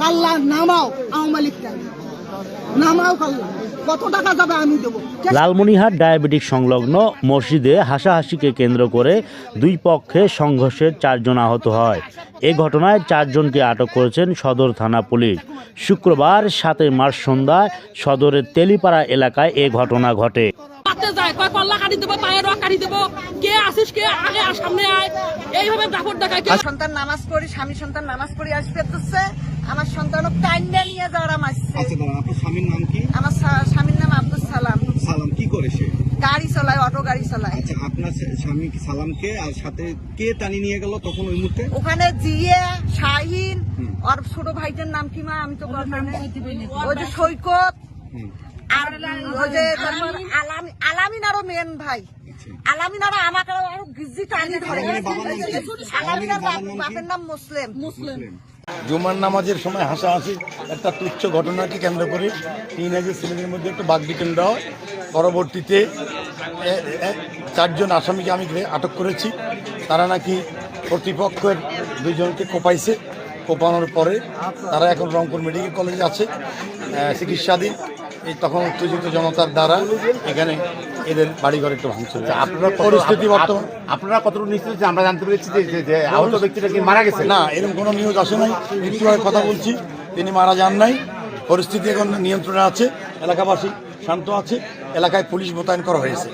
কাল্লা, নামাও, আওয়ামী নামাও কাল্লা। লালমনিরহাট ডায়াবেটিক সংলগ্ন মসজিদে হাসাহাসিকে কেন্দ্র করে দুই পক্ষে সংঘর্ষে চারজন আহত হয়। এ ঘটনায় চারজনকে আটক করেছেন সদর থানা পুলিশ। শুক্রবার সাতই মার্চ সন্ধ্যায় সদরের তেলিপাড়া এলাকায় এ ঘটনা ঘটে। পাতে যায় কয় কল্লা কাটি দেবো পায়ের রক কাটি দেবো কে আসিস কে আগে সামনে আয়। এইভাবে দাপট দেখায় কে সন্তান নামাজ পড়ি স্বামী সন্তান নামাজ পড়ি আসতে দিচ্ছে আমার সন্তানও কান্না নিয়ে যাওয়ার মারছে আচ্ছা আপনার স্বামীর নাম কি? আমার স্বামীর নাম আব্দুল সালাম। সালাম কি করে সে? গাড়ি চালায় অটো গাড়ি চালায়। আচ্ছা আপনার স্বামী কি সালামকে আর সাথে কে টানি নিয়ে গেল তখন ওই মুহূর্তে? ওখানে জিয়ে শাহিন আর ছোট ভাইটার নাম কি মা? আমি তো বলতে পারি না। ওই যে সৈকত। আর ওই যে তারপর আলামি আলামিন আরও মেন ভাই। আচ্ছা। আমাকে আরও গিজি টানি ধরে। আলামিনের? বাপের নাম মুসলিম। মুসলিম। জুমার নামাজের সময় হাসাহাসি একটা তুচ্ছ ঘটনাকে কেন্দ্র করে টিনেজের ছেলেদের মধ্যে একটু বাগবিতণ্ডা হয়। পরবর্তীতে চারজন আসামিকে আমি আটক করেছি। তারা নাকি কর্তৃপক্ষের দুইজনকে কোপাইছে। কোপানোর পরে তারা এখন রংপুর মেডিকেল কলেজে আছে। চিকিৎসাধীন। এই তখন উত্তেজিত জনতার দ্বারা এখানে এদের বাড়িঘর একটু ভাঙচুর। হয়েছে। আপনারা পরিস্থিতি বর্তমান আপনারা কতটুকু নিশ্চিত যে আমরা জানতে পেরেছি যে আহত ব্যক্তিটা কি মারা গেছে? না এরকম কোনো নিউজ আসে নাই। মৃত্যুভাবে কথা বলছি তিনি মারা যান নাই। পরিস্থিতি এখন নিয়ন্ত্রণে আছে। এলাকাবাসী শান্ত আছে। এলাকায় পুলিশ মোতায়েন করা হয়েছে।